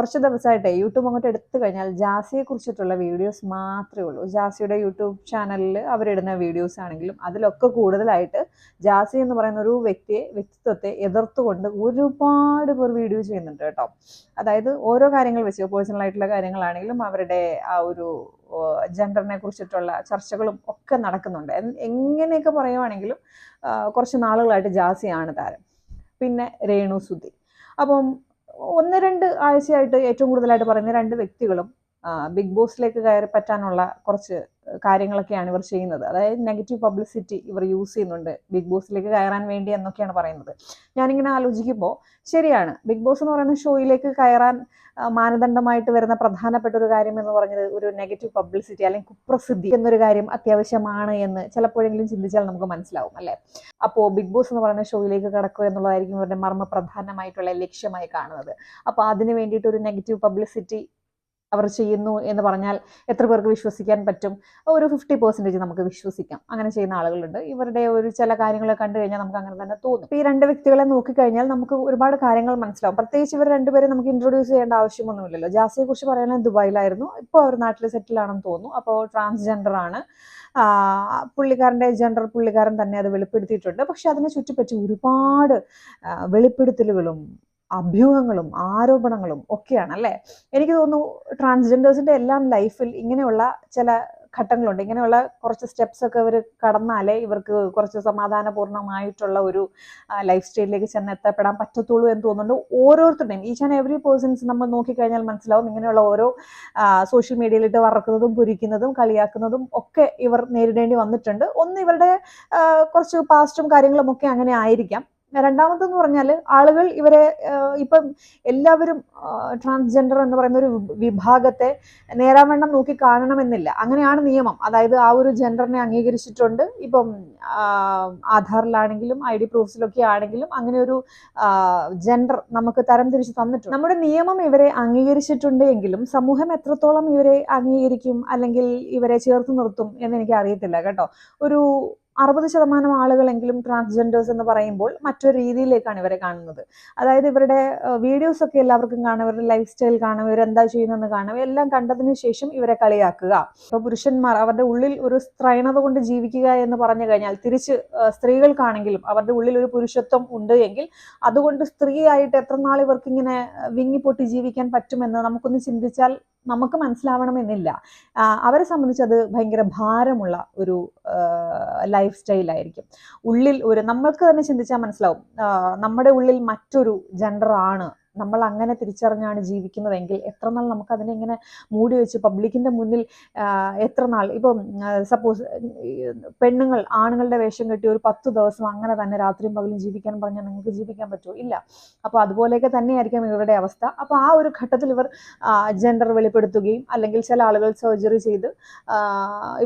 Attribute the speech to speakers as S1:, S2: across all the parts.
S1: കുറച്ച് ദിവസമായിട്ട് യൂട്യൂബ് അങ്ങോട്ട് എടുത്തു കഴിഞ്ഞാൽ ജാസിയെ കുറിച്ചിട്ടുള്ള വീഡിയോസ് മാത്രമേ ഉള്ളൂ. ജാസിയുടെ യൂട്യൂബ് ചാനലിൽ അവരിടുന്ന വീഡിയോസ് ആണെങ്കിലും അതിലൊക്കെ കൂടുതലായിട്ട് ജാസി എന്ന് പറയുന്ന ഒരു വ്യക്തിയെ വ്യക്തിത്വത്തെ എതിർത്തുകൊണ്ട് ഒരുപാട് പേർ വീഡിയോ ചെയ്യുന്നുണ്ട് കേട്ടോ. അതായത് ഓരോ കാര്യങ്ങൾ വെച്ച് പേഴ്സണൽ ആയിട്ടുള്ള കാര്യങ്ങളാണെങ്കിലും അവരുടെ ആ ഒരു ജെൻഡറിനെ കുറിച്ചിട്ടുള്ള ചർച്ചകളും ഒക്കെ നടക്കുന്നുണ്ട്. എങ്ങനെയൊക്കെ പറയുവാണെങ്കിലും കുറച്ച് നാളുകളായിട്ട് ജാസിയാണ് താരം. പിന്നെ രേണു സുധി അപ്പം ഒന്ന് രണ്ട് ആഴ്ചയായിട്ട് ഏറ്റവും കൂടുതലായിട്ട് പറയുന്ന രണ്ട് വ്യക്തികളും ബിഗ് ബോസിലേക്ക് കയറി പറ്റാനുള്ള കുറച്ച് കാര്യങ്ങളൊക്കെയാണ് ഇവർ ചെയ്യുന്നത്. അതായത് നെഗറ്റീവ് പബ്ലിസിറ്റി ഇവർ യൂസ് ചെയ്യുന്നുണ്ട് ബിഗ് ബോസിലേക്ക് കയറാൻ വേണ്ടി എന്നൊക്കെയാണ് പറയുന്നത്. ഞാനിങ്ങനെ ആലോചിക്കുമ്പോൾ ശരിയാണ് ബിഗ് ബോസ് എന്ന് പറയുന്ന ഷോയിലേക്ക് കയറാൻ മാനദണ്ഡമായിട്ട് വരുന്ന പ്രധാനപ്പെട്ട ഒരു കാര്യം എന്ന് പറഞ്ഞത് ഒരു നെഗറ്റീവ് പബ്ലിസിറ്റി അല്ലെങ്കിൽ കുപ്രസിദ്ധി എന്നൊരു കാര്യം അത്യാവശ്യമാണ് എന്ന് ചിലപ്പോഴെങ്കിലും ചിന്തിച്ചാൽ നമുക്ക് മനസ്സിലാവും അല്ലേ? അപ്പോൾ ബിഗ് ബോസ് എന്ന് പറയുന്ന ഷോയിലേക്ക് കടക്കുക എന്നുള്ളതായിരിക്കും ഇവരുടെ മർമ്മ പ്രധാനമായിട്ടുള്ള ലക്ഷ്യമായി കാണുന്നത്. അപ്പോൾ അതിന് വേണ്ടിയിട്ട് ഒരു നെഗറ്റീവ് പബ്ലിസിറ്റി അവർ ചെയ്യുന്നു എന്ന് പറഞ്ഞാൽ എത്ര പേർക്ക് വിശ്വസിക്കാൻ പറ്റും? ഒരു ഫിഫ്റ്റി പെർസെന്റേജ് നമുക്ക് വിശ്വസിക്കാം. അങ്ങനെ ചെയ്യുന്ന ആളുകളുണ്ട്. ഇവരുടെ ഒരു ചില കാര്യങ്ങൾ കണ്ടു കഴിഞ്ഞാൽ നമുക്ക് അങ്ങനെ തന്നെ തോന്നും. ഈ രണ്ട് വ്യക്തികളെ നോക്കിക്കഴിഞ്ഞാൽ നമുക്ക് ഒരുപാട് കാര്യങ്ങൾ മനസ്സിലാവും. പ്രത്യേകിച്ച് ഇവർ രണ്ടുപേരെ നമുക്ക് ഇൻട്രൊഡ്യൂസ് ചെയ്യേണ്ട ആവശ്യമൊന്നുമില്ലല്ലോ. ജാസിയെ കുറിച്ച് പറയുകയാണെങ്കിൽ ദുബായിലായിരുന്നു. ഇപ്പോൾ അവർ നാട്ടിൽ സെറ്റിൽ ആണെന്ന് തോന്നുന്നു. അപ്പോൾ ട്രാൻസ്ജെൻഡർ ആണ്. പുള്ളിക്കാരന്റെ ജെൻഡർ പുള്ളിക്കാരൻ തന്നെ അത് വെളിപ്പെടുത്തിയിട്ടുണ്ട്. പക്ഷെ അതിനെ ചുറ്റിപ്പറ്റി ഒരുപാട് വെളിപ്പെടുത്തലുകളും അഭ്യൂഹങ്ങളും ആരോപണങ്ങളും ഒക്കെയാണ് അല്ലേ? എനിക്ക് തോന്നുന്നു ട്രാൻസ്ജെൻഡേഴ്സിന്റെ എല്ലാം ലൈഫിൽ ഇങ്ങനെയുള്ള ചില ഘട്ടങ്ങളുണ്ട്. ഇങ്ങനെയുള്ള കുറച്ച് സ്റ്റെപ്സ് ഒക്കെ ഇവർ കടന്നാലേ ഇവർക്ക് കുറച്ച് സമാധാനപൂർണമായിട്ടുള്ള ഒരു ലൈഫ് സ്റ്റൈലിലേക്ക് ചെന്ന് എത്തപ്പെടാൻ പറ്റത്തുള്ളൂ എന്ന് തോന്നുന്നുണ്ട്. ഓരോരുത്തരുടെയും ഈച്ച് ആൻഡ് എവറി പേഴ്സൺസ് നമ്മൾ നോക്കിക്കഴിഞ്ഞാൽ മനസ്സിലാവും ഇങ്ങനെയുള്ള ഓരോ സോഷ്യൽ മീഡിയയിലിട്ട് വറക്കുന്നതും പുരിക്കുന്നതും കളിയാക്കുന്നതും ഒക്കെ ഇവർ നേരിടേണ്ടി വന്നിട്ടുണ്ട്. ഒന്ന് ഇവരുടെ കുറച്ച് പാസ്റ്റും കാര്യങ്ങളും ഒക്കെ അങ്ങനെ ആയിരിക്കാം. രണ്ടാമതെന്ന് പറഞ്ഞാൽ ആളുകൾ ഇവരെ ഇപ്പം എല്ലാവരും ട്രാൻസ്ജെൻഡർ എന്ന് പറയുന്ന ഒരു വിഭാഗത്തെ നേരാവണ്ണം നോക്കി കാണണമെന്നില്ല. അങ്ങനെയാണ് നിയമം. അതായത് ആ ഒരു ജെൻഡറിനെ അംഗീകരിച്ചിട്ടുണ്ട്. ഇപ്പം ആധാറിലാണെങ്കിലും ഐ ഡി പ്രൂഫ്സിലൊക്കെ ആണെങ്കിലും അങ്ങനെ ഒരു ജെൻഡർ നമുക്ക് തരംതിരിച്ച് തന്നിട്ടുണ്ട്. നമ്മുടെ നിയമം ഇവരെ അംഗീകരിച്ചിട്ടുണ്ട് എങ്കിലും സമൂഹം എത്രത്തോളം ഇവരെ അംഗീകരിക്കും അല്ലെങ്കിൽ ഇവരെ ചേർത്ത് നിർത്തും എന്ന് എനിക്ക് അറിയത്തില്ല കേട്ടോ. ഒരു അറുപത് ശതമാനം ആളുകളെങ്കിലും ട്രാൻസ്ജെൻഡേഴ്സ് എന്ന് പറയുമ്പോൾ മറ്റൊരു രീതിയിലേക്കാണ് ഇവരെ കാണുന്നത്. അതായത് ഇവരുടെ വീഡിയോസ് ഒക്കെ എല്ലാവർക്കും കാണും ഇവരുടെ ലൈഫ് സ്റ്റൈൽ കാണും ഇവരെന്താ ചെയ്യുന്നതെന്ന് കാണും എല്ലാം കണ്ടതിന് ശേഷം ഇവരെ കളിയാക്കുക. ഇപ്പോൾ പുരുഷന്മാർ അവരുടെ ഉള്ളിൽ ഒരു സ്ത്രൈണത കൊണ്ട് ജീവിക്കുക എന്ന് പറഞ്ഞു കഴിഞ്ഞാൽ തിരിച്ച് സ്ത്രീകൾക്കാണെങ്കിലും അവരുടെ ഉള്ളിൽ ഒരു പുരുഷത്വം ഉണ്ട് എങ്കിൽ അതുകൊണ്ട് സ്ത്രീയായിട്ട് എത്ര നാൾ ഇവർക്ക് ഇങ്ങനെ വിങ്ങിപ്പൊട്ടി ജീവിക്കാൻ പറ്റുമെന്ന് നമുക്കൊന്ന് ചിന്തിച്ചാൽ നമുക്ക് മനസ്സിലാവണമെന്നില്ല. അവരെ സംബന്ധിച്ച് അത് ഭയങ്കര ഭാരമുള്ള ഒരു ലൈഫ് സ്റ്റൈലായിരിക്കും ഉള്ളിൽ ഒരു നമ്മൾക്ക് തന്നെ ചിന്തിച്ചാൽ മനസ്സിലാവും. നമ്മുടെ ഉള്ളിൽ മറ്റൊരു ജെൻഡർ ആണ് നമ്മൾ അങ്ങനെ തിരിച്ചറിഞ്ഞാണ് ജീവിക്കുന്നതെങ്കിൽ എത്ര നാൾ നമുക്ക് അതിനെ ഇങ്ങനെ മൂടി വെച്ച് പബ്ലിക്കിന്റെ മുന്നിൽ എത്ര നാൾ ഇപ്പം സപ്പോസ് പെണ്ണുങ്ങൾ ആണുങ്ങളുടെ വേഷം കെട്ടി ഒരു പത്ത് ദിവസം അങ്ങനെ തന്നെ രാത്രിയും പകലും ജീവിക്കാൻ പറഞ്ഞാൽ നിങ്ങൾക്ക് ജീവിക്കാൻ പറ്റുമോ? ഇല്ല. അപ്പോൾ അതുപോലെയൊക്കെ തന്നെയായിരിക്കും ഇവരുടെ അവസ്ഥ. അപ്പോൾ ആ ഒരു ഘട്ടത്തിൽ ഇവർ ജെൻഡർ വെളിപ്പെടുത്തുകയും അല്ലെങ്കിൽ ചില ആളുകൾ സർജറി ചെയ്ത്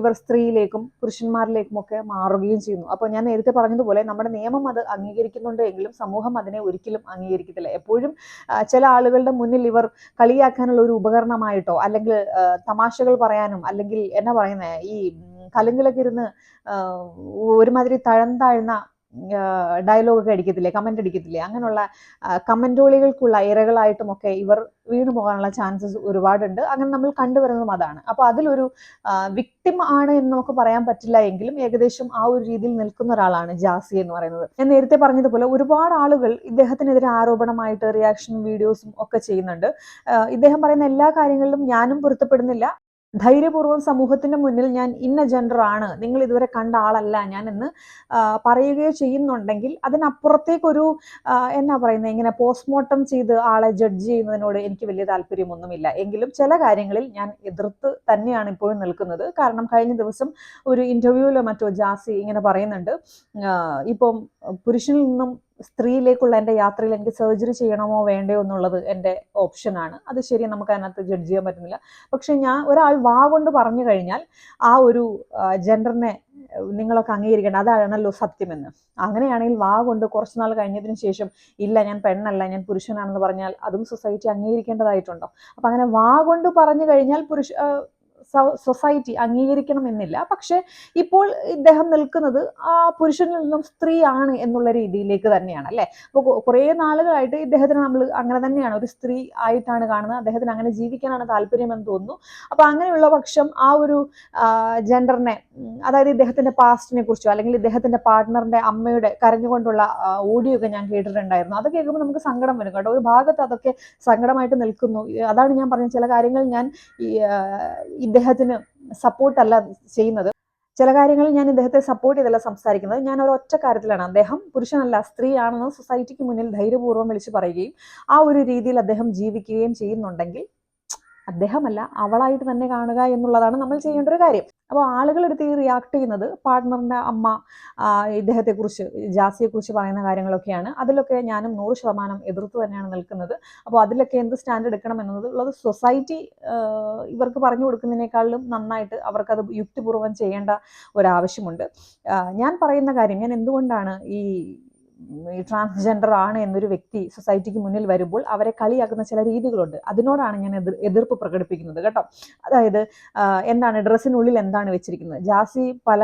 S1: ഇവർ സ്ത്രീയിലേക്കും പുരുഷന്മാരിലേക്കും ഒക്കെ മാറുകയും ചെയ്യുന്നു. അപ്പോൾ ഞാൻ നേരത്തെ പറഞ്ഞതുപോലെ നമ്മുടെ നിയമം അത് അംഗീകരിക്കുന്നുണ്ട് എങ്കിലും സമൂഹം അതിനെ ഒരിക്കലും അംഗീകരിക്കത്തില്ല. എപ്പോഴും ചില ആളുകളുടെ മുന്നിൽ ഇവർ കളിയാക്കാനുള്ള ഒരു ഉപകരണമായിട്ടോ അല്ലെങ്കിൽ തമാശകൾ പറയാനും അല്ലെങ്കിൽ എന്നാ പറയുന്നത് ഈ കലുങ്കിലൊക്കെ ഇരുന്ന് ഒരുമാതിരി തഴം താഴ്ന്ന ഡയലോഗൊക്കെ അടിക്കത്തില്ലേ കമന്റ് അടിക്കത്തില്ലേ? അങ്ങനെയുള്ള കമന്റോളികൾക്കുള്ള ഇരകളായിട്ടും ഒക്കെ ഇവർ വീണു പോകാനുള്ള ചാൻസസ് ഒരുപാടുണ്ട്. അങ്ങനെ നമ്മൾ കണ്ടുവരുന്നതും അതാണ്. അപ്പോൾ അതിലൊരു വിക്ടിം ആണ് എന്ന് നമുക്ക് പറയാൻ പറ്റില്ല എങ്കിലും ഏകദേശം ആ ഒരു രീതിയിൽ നിൽക്കുന്ന ഒരാളാണ് ജാസി എന്ന് പറയുന്നത്. ഞാൻ നേരത്തെ പറഞ്ഞതുപോലെ ഒരുപാട് ആളുകൾ ഇദ്ദേഹത്തിനെതിരെ ആരോപണമായിട്ട് റിയാക്ഷൻ വീഡിയോസും ഒക്കെ ചെയ്യുന്നുണ്ട്. ഇദ്ദേഹം പറയുന്ന എല്ലാ കാര്യങ്ങളിലും ഞാനും പൊരുത്തപ്പെടുന്നില്ല. ധൈര്യപൂർവം സമൂഹത്തിന്റെ മുന്നിൽ ഞാൻ ഇന്ന ജെൻഡറാണ് നിങ്ങൾ ഇതുവരെ കണ്ട ആളല്ല ഞാൻ എന്ന് പറയുകയോ ചെയ്യുന്നുണ്ടെങ്കിൽ അതിനപ്പുറത്തേക്കൊരു എന്നാ പറയുന്നത് ഇങ്ങനെ പോസ്റ്റ്മോർട്ടം ചെയ്ത് ആളെ ജഡ്ജ് ചെയ്യുന്നതിനോട് എനിക്ക് വലിയ താല്പര്യമൊന്നുമില്ല. എങ്കിലും ചില കാര്യങ്ങളിൽ ഞാൻ എതിർത്ത് തന്നെയാണ് ഇപ്പോഴും നിൽക്കുന്നത്. കാരണം കഴിഞ്ഞ ദിവസം ഒരു ഇന്റർവ്യൂവിലോ മറ്റോ ജാസി ഇങ്ങനെ പറയുന്നുണ്ട് ഇപ്പം പുരുഷനിൽ നിന്നും സ്ത്രീയിലേക്കുള്ള എന്റെ യാത്രയിൽ എനിക്ക് സർജറി ചെയ്യണമോ വേണ്ടയോ എന്നുള്ളത് എന്റെ ഓപ്ഷനാണ് അത് ശരി നമുക്ക് അതിനകത്ത് ജഡ്ജ് ചെയ്യാൻ പറ്റുന്നില്ല. പക്ഷേ ഞാൻ ഒരാൾ വാ കൊണ്ട് പറഞ്ഞു കഴിഞ്ഞാൽ ആ ഒരു ജെൻഡറിനെ നിങ്ങളൊക്കെ അംഗീകരിക്കണം അതാണല്ലോ സത്യമെന്ന്. അങ്ങനെയാണെങ്കിൽ വാ കൊണ്ട് കുറച്ച് നാൾ കഴിഞ്ഞതിന് ശേഷം ഇല്ല ഞാൻ പെണ്ണല്ല ഞാൻ പുരുഷനാണെന്ന് പറഞ്ഞാൽ അതും സൊസൈറ്റി അംഗീകരിക്കേണ്ടതായിട്ടുണ്ടോ? അപ്പം അങ്ങനെ വാ കൊണ്ട് പറഞ്ഞു കഴിഞ്ഞാൽ പുരുഷ സൊസൈറ്റി അംഗീകരിക്കണം എന്നില്ല പക്ഷെ ഇപ്പോൾ ഇദ്ദേഹം നിൽക്കുന്നത് ആ പുരുഷനിൽ നിന്നും സ്ത്രീയാണ് എന്നുള്ള രീതിയിലേക്ക് തന്നെയാണ് അല്ലേ? അപ്പോൾ കുറേ നാളുകളായിട്ട് ഇദ്ദേഹത്തിന് നമ്മൾ അങ്ങനെ തന്നെയാണ്. ഒരു സ്ത്രീ ആയിട്ടാണ് കാണുന്നത്. അദ്ദേഹത്തിന് അങ്ങനെ ജീവിക്കാനാണ് താല്പര്യമെന്ന് തോന്നുന്നു. അപ്പോൾ അങ്ങനെയുള്ള പക്ഷം ആ ഒരു ജെൻഡറിനെ അതായത് ഇദ്ദേഹത്തിന്റെ പാസ്റ്റിനെ കുറിച്ചോ അല്ലെങ്കിൽ ഇദ്ദേഹത്തിന്റെ പാർട്ട്ണറിന്റെ അമ്മയുടെ കരഞ്ഞുകൊണ്ടുള്ള ഓഡിയോ ഒക്കെ ഞാൻ കേട്ടിട്ടുണ്ടായിരുന്നു. അത് കേൾക്കുമ്പോൾ നമുക്ക് സങ്കടം വരും കേട്ടോ. ഒരു ഭാഗത്ത് അതൊക്കെ സങ്കടമായിട്ട് നിൽക്കുന്നു. അതാണ് ഞാൻ പറഞ്ഞ ചില കാര്യങ്ങൾ ഞാൻ ഇദ്ദേഹത്തിന് സപ്പോർട്ടല്ല ചെയ്യുന്നത്. ചില കാര്യങ്ങളിൽ ഞാൻ ഇദ്ദേഹത്തെ സപ്പോർട്ട് ചെയ്തല്ല സംസാരിക്കുന്നത്. ഞാൻ ഒരു ഒറ്റ കാര്യത്തിലാണ്. അദ്ദേഹം പുരുഷനല്ല സ്ത്രീയാണെന്ന് സൊസൈറ്റിക്ക് മുന്നിൽ ധൈര്യപൂർവം വിളിച്ചു പറയുകയും ആ ഒരു രീതിയിൽ അദ്ദേഹം ജീവിക്കുകയും ചെയ്യുന്നുണ്ടെങ്കിൽ അദ്ദേഹമല്ല അവളായിട്ട് തന്നെ കാണുക എന്നുള്ളതാണ് നമ്മൾ ചെയ്യേണ്ട ഒരു കാര്യം. അപ്പോൾ ആളുകൾ എടുത്ത് ഈ റിയാക്ട് ചെയ്യുന്നത് പാർട്ട്ണറിന്റെ അമ്മ ഇദ്ദേഹത്തെക്കുറിച്ച് ജാസിയെക്കുറിച്ച് പറയുന്ന കാര്യങ്ങളൊക്കെയാണ്. അതിലൊക്കെ ഞാനും നൂറ് ശതമാനം എതിർത്ത് തന്നെയാണ് നിൽക്കുന്നത്. അപ്പോൾ അതിലൊക്കെ എന്ത് സ്റ്റാൻഡ് എടുക്കണം എന്നുള്ളത് സൊസൈറ്റി ഇവർക്ക് പറഞ്ഞു കൊടുക്കുന്നതിനേക്കാളും നന്നായിട്ട് അവർക്കത് യുക്തിപൂർവം ചെയ്യേണ്ട ഒരാവശ്യമുണ്ട്. ഞാൻ പറയുന്ന കാര്യം ഞാൻ എന്തുകൊണ്ടാണ് ഈ ട്രാൻസ്ജെൻഡർ ആണ് എന്നൊരു വ്യക്തി സൊസൈറ്റിക്ക് മുന്നിൽ വരുമ്പോൾ അവരെ കളിയാക്കുന്ന ചില രീതികളുണ്ട്. അതിനോടാണ് ഞാൻ എതിർ എതിർപ്പ് പ്രകടിപ്പിക്കുന്നത് കേട്ടോ. അതായത് എന്താണ് ഡ്രസ്സിനുള്ളിൽ എന്താണ് വെച്ചിരിക്കുന്നത്? ജാസി പല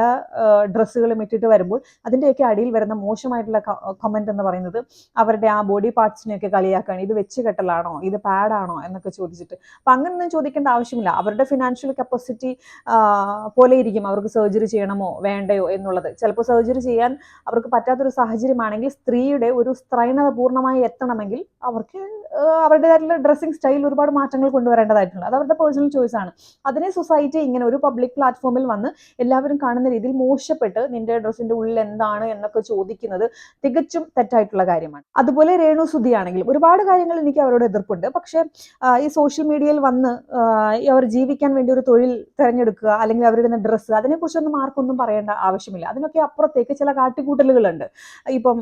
S1: ഡ്രസ്സുകളും ഇട്ടിട്ട് വരുമ്പോൾ അതിന്റെയൊക്കെ അടിയിൽ വരുന്ന മോശമായിട്ടുള്ള കമന്റ് എന്ന് പറയുന്നത് അവരുടെ ആ ബോഡി പാർട്സിനെയൊക്കെ കളിയാക്കുകയാണ് ഇത് വെച്ച് കെട്ടലാണോ ഇത് പാഡാണോ എന്നൊക്കെ ചോദിച്ചിട്ട്. അപ്പം അങ്ങനെയൊന്നും ചോദിക്കേണ്ട ആവശ്യമില്ല. അവരുടെ ഫിനാൻഷ്യൽ കപ്പാസിറ്റി പോലെ ഇരിക്കും. അവർക്ക് സർജറി ചെയ്യണമോ വേണ്ടയോ എന്നുള്ളത്. ചിലപ്പോൾ സർജറി ചെയ്യാൻ അവർക്ക് പറ്റാത്തൊരു സാഹചര്യമാണെങ്കിൽ സ്ത്രീയുടെ ഒരു സ്ത്രൈണത പൂർണമായി എത്തണമെങ്കിൽ അവർക്ക് അവരുടേതായിട്ടുള്ള ഡ്രസ്സിങ് സ്റ്റൈൽ ഒരുപാട് മാറ്റങ്ങൾ കൊണ്ടുവരേണ്ടതായിട്ടുണ്ട് അത് അവരുടെ പേഴ്സണൽ ചോയ്സ് ആണ്. അതിനെ സൊസൈറ്റി ഇങ്ങനെ ഒരു പബ്ലിക് പ്ലാറ്റ്ഫോമിൽ വന്ന് എല്ലാവരും കാണുന്ന രീതിയിൽ മോശപ്പെട്ട് നിന്റെ ഡ്രസ്സിന്റെ ഉള്ളിൽ എന്താണ് എന്നൊക്കെ ചോദിക്കുന്നത് തികച്ചും തെറ്റായിട്ടുള്ള കാര്യമാണ്. അതുപോലെ രേണു സുധി ആണെങ്കിലും ഒരുപാട് കാര്യങ്ങൾ എനിക്ക് അവരോട് എതിർപ്പുണ്ട്. പക്ഷേ ഈ സോഷ്യൽ മീഡിയയിൽ വന്ന് അവർ ജീവിക്കാൻ വേണ്ടി ഒരു തൊഴിൽ തിരഞ്ഞെടുക്കുക അല്ലെങ്കിൽ അവരുടെ ഡ്രസ്സ് അതിനെക്കുറിച്ചൊന്നും ആർക്കൊന്നും പറയേണ്ട ആവശ്യമില്ല. അതിനൊക്കെ അപ്പുറത്തേക്ക് ചില കാട്ടിക്കൂട്ടലുകളുണ്ട്. ഇപ്പം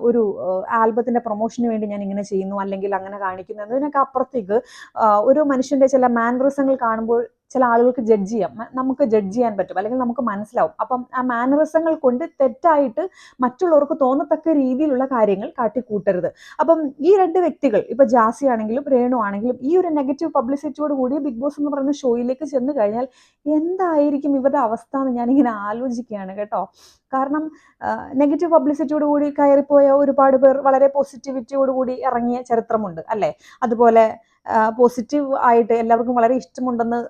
S1: ഒരു ആൽബത്തിന്റെ പ്രൊമോഷന് വേണ്ടി ഞാൻ ഇങ്ങനെ ചെയ്യുന്നു അല്ലെങ്കിൽ അങ്ങനെ കാണിക്കുന്നു എന്നതിനൊക്കെ അപ്പുറത്തേക്ക് ഒരു മനുഷ്യന്റെ ചില മാനറിസങ്ങൾ കാണുമ്പോൾ ചില ആളുകൾക്ക് ജഡ്ജ് ചെയ്യാം. നമുക്ക് ജഡ്ജ് ചെയ്യാൻ പറ്റും. അല്ലെങ്കിൽ നമുക്ക് മനസ്സിലാവും. അപ്പം ആ മാനറിസങ്ങൾ കൊണ്ട് തെറ്റായിട്ട് മറ്റുള്ളവർക്ക് തോന്നത്തക്ക രീതിയിലുള്ള കാര്യങ്ങൾ കാട്ടിക്കൂട്ടരുത്. അപ്പം ഈ രണ്ട് വ്യക്തികൾ ഇപ്പൊ ജാസി ആണെങ്കിലും രേണു ആണെങ്കിലും ഈ ഒരു നെഗറ്റീവ് പബ്ലിസിറ്റിയോട് കൂടി ബിഗ് ബോസ് എന്ന് പറയുന്ന ഷോയിലേക്ക് ചെന്ന് കഴിഞ്ഞാൽ എന്തായിരിക്കും ഇവരുടെ അവസ്ഥ എന്ന് ഞാനിങ്ങനെ ആലോചിക്കുകയാണ് കേട്ടോ. കാരണം നെഗറ്റീവ് പബ്ലിസിറ്റിയോട് കൂടി കയറിപ്പോയ ഒരുപാട് പേർ വളരെ പോസിറ്റിവിറ്റിയോട് കൂടി ഇറങ്ങിയ ചരിത്രമുണ്ട് അല്ലേ? അതുപോലെ പോസിറ്റീവ് ആയിട്ട് എല്ലാവർക്കും വളരെ ഇഷ്ടമുണ്ടെന്ന്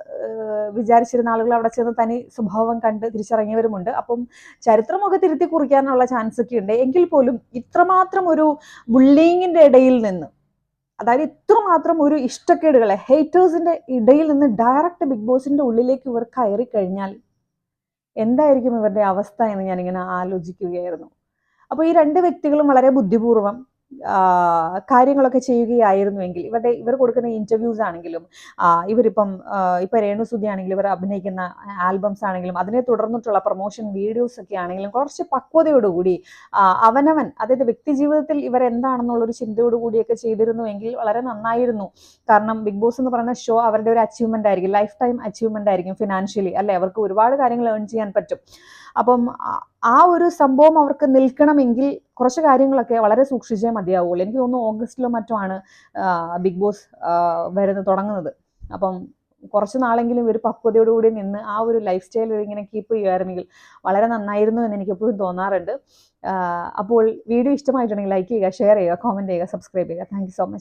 S1: വിചാരിച്ചിരുന്ന ആളുകൾ അവിടെ ചെന്ന് തനി സ്വഭാവം കണ്ട് തിരിച്ചറിഞ്ഞവരുമുണ്ട്. അപ്പം ചരിത്രമൊക്കെ തിരുത്തി കുറിക്കാനുള്ള ചാൻസ് ഒക്കെ ഉണ്ട്. എങ്കിൽ പോലും ഇത്രമാത്രം ഒരു ബുള്ളിങ്ങിന്റെ ഇടയിൽ നിന്ന് അതായത് ഇത്രമാത്രം ഒരു ഇഷ്ടക്കേടുകളെ ഹേറ്റേഴ്സിന്റെ ഇടയിൽ നിന്ന് ഡയറക്റ്റ് ബിഗ് ബോസിന്റെ ഉള്ളിലേക്ക് ഇവർ കയറി കഴിഞ്ഞാൽ എന്തായിരിക്കും ഇവരുടെ അവസ്ഥ എന്ന് ഞാനിങ്ങനെ ആലോചിക്കുകയായിരുന്നു. അപ്പോൾ ഈ രണ്ട് വ്യക്തികളും വളരെ ബുദ്ധിപൂർവം കാര്യങ്ങളൊക്കെ ചെയ്യുകയായിരുന്നുവെങ്കിൽ ഇവരുടെ ഇവർ കൊടുക്കുന്ന ഇന്റർവ്യൂസ് ആണെങ്കിലും ഇവരിപ്പം ഇപ്പം രേണുസുതി ആണെങ്കിലും ഇവർ അഭിനയിക്കുന്ന ആൽബംസ് ആണെങ്കിലും അതിനെ തുടർന്നിട്ടുള്ള പ്രൊമോഷൻ വീഡിയോസ് ഒക്കെ ആണെങ്കിലും കുറച്ച് പക്വതയോടുകൂടി അവനവൻ അതായത് വ്യക്തി ജീവിതത്തിൽ ഇവർ എന്താണെന്നുള്ളൊരു ചിന്തയോടുകൂടിയൊക്കെ ചെയ്തിരുന്നുവെങ്കിൽ വളരെ നന്നായിരുന്നു. കാരണം ബിഗ് ബോസ് എന്ന് പറയുന്ന ഷോ അവരുടെ ഒരു അച്ചീവ്മെന്റ് ആയിരിക്കും ലൈഫ് ടൈം അച്ചീവ്മെന്റ് ആയിരിക്കും ഫിനാൻഷ്യലി അല്ലെ? അവർക്ക് ഒരുപാട് കാര്യങ്ങൾ ഏൺ ചെയ്യാൻ പറ്റും. അപ്പം ആ ഒരു സംഭവം അവർക്ക് നിൽക്കണമെങ്കിൽ കുറച്ച് കാര്യങ്ങളൊക്കെ വളരെ സൂക്ഷിച്ചേ മതിയാവുള്ളൂ. എനിക്ക് തോന്നുന്നു ഓഗസ്റ്റിലോ മറ്റോ ആണ് ബിഗ് ബോസ് വരുന്നത് തുടങ്ങുന്നത്. അപ്പം കുറച്ച് നാളെങ്കിലും ഒരു പക്വതയോടുകൂടി നിന്ന് ആ ഒരു ലൈഫ് സ്റ്റൈൽ ഇങ്ങനെ കീപ്പ് ചെയ്യുമായിരുന്നെങ്കിൽ വളരെ നന്നായിരുന്നു എന്ന് എനിക്ക് എപ്പോഴും തോന്നാറുണ്ട് അപ്പോൾ വീഡിയോ ഇഷ്ടമായിട്ടുണ്ടെങ്കിൽ ലൈക്ക് ചെയ്യുക ഷെയർ ചെയ്യുക കോമന്റ് ചെയ്യുക സബ്സ്ക്രൈബ് ചെയ്യുക. Thank so much